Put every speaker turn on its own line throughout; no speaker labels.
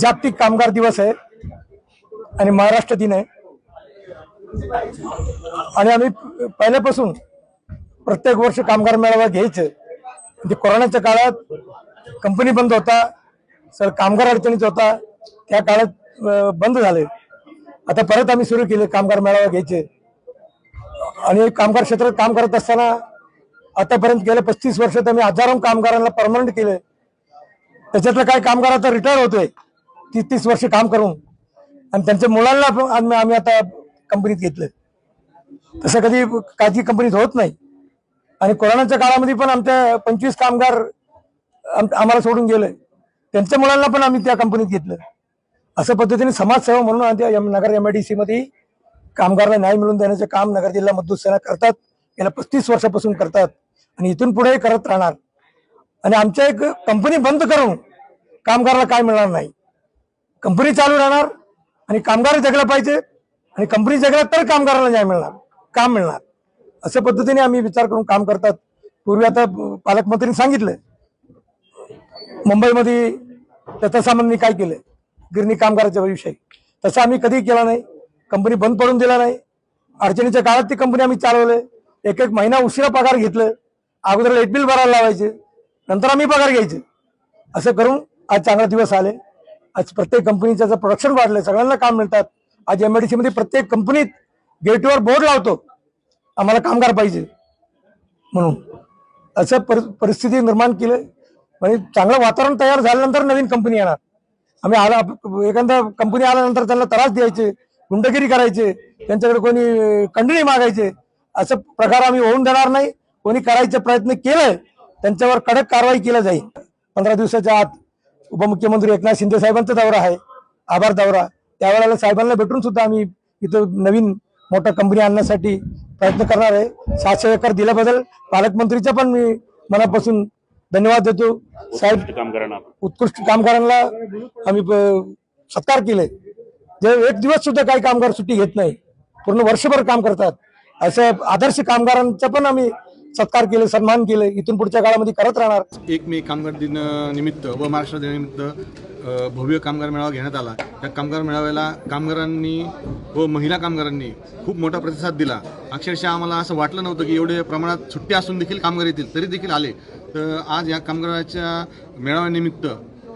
जागतिक कामगार दिवस आहे आणि महाराष्ट्र दिन आहे. आणि आम्ही पहिल्यापासून प्रत्येक वर्ष कामगार मेळावा घ्यायचे. म्हणजे कोरोनाच्या काळात कंपनी बंद होता सर कामगार अडचणीत होता त्या काळात बंद झाले. आता परत आम्ही सुरू केले कामगार मेळावा घ्यायचे. आणि कामगार क्षेत्रात काम करत असताना आतापर्यंत गेल्या पस्तीस वर्षात आम्ही हजारो कामगारांना परमनंट केले. त्याच्यातलं काही कामगार आता रिटायर होतोय? तीस तीस वर्ष काम करून आणि त्यांच्या मुलांना पण आम्ही आम्ही आता कंपनीत घेतलं तसं कधी काही कंपनीत होत नाही. आणि कोरोनाच्या काळामध्ये पण आमच्या पंचवीस कामगार आम- आम्हाला सोडून गेले. त्यांच्या मुलांना पण आम्ही त्या कंपनीत घेतलं. असं पद्धतीने समाजसेवा म्हणून आमच्या Nagar M I D C मध्ये कामगारांना न्याय मिळवून देण्याचं काम नगर जिल्हा मजदूर सेना करतात. गेल्या पस्तीस वर्षापासून करतात. आणि इथून पुढेही करत राहणार. आणि आमच्या एक कंपनी बंद करून कामगाराला काय मिळणार नाही. कंपनी चालू राहणार आणि कामगार जगला पाहिजे आणि कंपनी जगला तर कामगाराला न्याय मिळणार काम मिळणार. अशा पद्धतीने आम्ही विचार करून काम करतात. पूर्वी आता पालकमंत्र्यांनी सांगितलं मुंबईमध्ये दत्ता सामंतनी काय केलं गिरणी कामगाराच्या विषयी तसं आम्ही कधी केला नाही. कंपनी बंद पडून दिला नाही. अडचणीच्या काळात ती कंपनी आम्ही चालवले एक एक महिना उशिरा पगार घेतलं. अगोदर लाइट बिल भरायला लावायचे. नंतर आम्ही पगार घ्यायचे. असं करून आज चांगला दिवस आले. आज प्रत्येक कंपनीचं जर प्रोडक्शन वाढलंय सगळ्यांना काम मिळतात. आज एमआयडीसी मध्ये प्रत्येक कंपनीत गेटवर बोर्ड लावतो. आम्हाला कामगार पाहिजे म्हणून. असं परिस्थिती निर्माण केलं म्हणजे चांगलं वातावरण तयार झाल्यानंतर नवीन कंपनी येणार. आम्ही आला एखादा कंपनी आल्यानंतर त्यांना त्रास द्यायचे गुंडगिरी करायचे त्यांच्याकडे कोणी कंडणी मागायचे असं प्रकार आम्ही होऊन देणार नाही. कोणी करायचे प्रयत्न केले त्यांच्यावर कडक कारवाई केली जाईल. पंधरा दिवसाच्या आत उपमुख्यमंत्री एकनाथ शिंदे साहेबांचा दौरा आहे आभार दौरा. त्यावेळेला साहेबांना भेटून सुद्धा आम्ही इथं नवीन मोठा कंपनी आणण्यासाठी प्रयत्न करणार आहे. सातशे एकर दिल्याबद्दल पालकमंत्रीचा पण मी मनापासून धन्यवाद देतो. साहेब उत्कृष्ट कामगारांना आम्ही सत्कार केले. जे एक दिवस सुद्धा काही कामगार सुट्टी घेत नाही पूर्ण वर्षभर काम करतात. असं आदर्श कामगारांचा पण आम्ही सत्कार केले सन्मान केले इथून पुढच्या काळामध्ये करत राहणार.
एक मे कामगार दिन निमित्त व महाराष्ट्र दिनानिमित्त भव्य कामगार मेळावा घेण्यात आला. त्या कामगार मेळाव्याला कामगारांनी व महिला कामगारांनी खूप मोठा प्रतिसाद दिला. अक्षरशः आम्हाला असं वाटलं नव्हतं की एवढे प्रमाणात सुट्टी असून देखील कामगार येतील तरी देखील आले. तर आज या कामगाराच्या मेळाव्यानिमित्त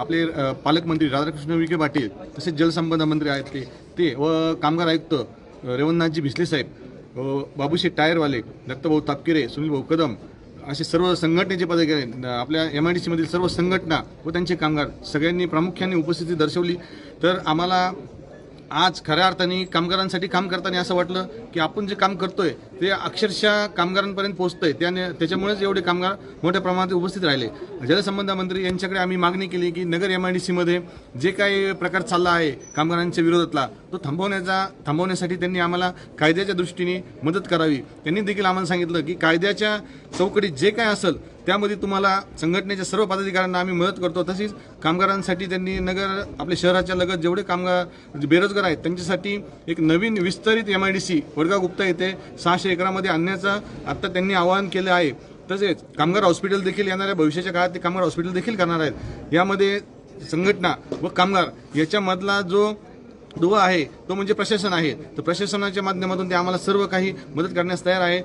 आपले पालकमंत्री राधाकृष्ण विखे पाटील तसेच जलसंपदा मंत्री आहेत ते ते व कामगार आयुक्त अ, भिसले साहेब बाबूशी टायरवाले दत्तभाऊ तापकिरे सुनील भाऊ कदम असे सर्व संघटनेचे पदाधिकारी न- आपल्या एम आय डी सीमधील सर्व संघटना व त्यांचे कामगार सगळ्यांनी प्रामुख्याने उपस्थिती दर्शवली. तर आम्हाला आज खऱ्या अर्थाने कामगारांसाठी काम करताना असं वाटलं की आपण जे काम करतोय ते अक्षरशः कामगारांपर्यंत पोहोचतंय. त्याने त्याच्यामुळेच एवढे कामगार मोठ्या प्रमाणात उपस्थित राहिले. जलसंबंध मंत्री यांच्याकडे आम्ही मागणी केली की नगर एम आय डी सीमध्ये जे काही प्रकार चालला आहे कामगारांच्या विरोधातला तो थांबवण्याचा थांबवण्यासाठी त्यांनी आम्हाला कायद्याच्या दृष्टीने मदत करावी. त्यांनी देखील आम्हाला सांगितलं की कायद्याच्या चौकटीत जे काय असेल त्यामध्ये तुम्हाला संघटनेच्या सर्व पदाधिकाऱ्यांना आम्ही मदत करतो. तसेच कामगारांसाठी त्यांनी नगर आपल्या शहराच्या लगत जेवढे कामगार बेरोजगार आहेत त्यांच्यासाठी एक नवीन विस्तारित M I D C Vadgaon Gupta येथे सहाशे एकरामध्ये आणण्याचं आता त्यांनी आवाहन केलं आहे. तसेच कामगार हॉस्पिटल देखील येणाऱ्या भविष्याच्या काळात ते कामगार हॉस्पिटल देखील करणार आहेत. यामध्ये संघटना व कामगार याच्यामधला जो दुवा आहे तो म्हणजे प्रशासन आहे. तर प्रशासनाच्या माध्यमातून ते आम्हाला सर्व काही मदत करण्यास तयार आहे.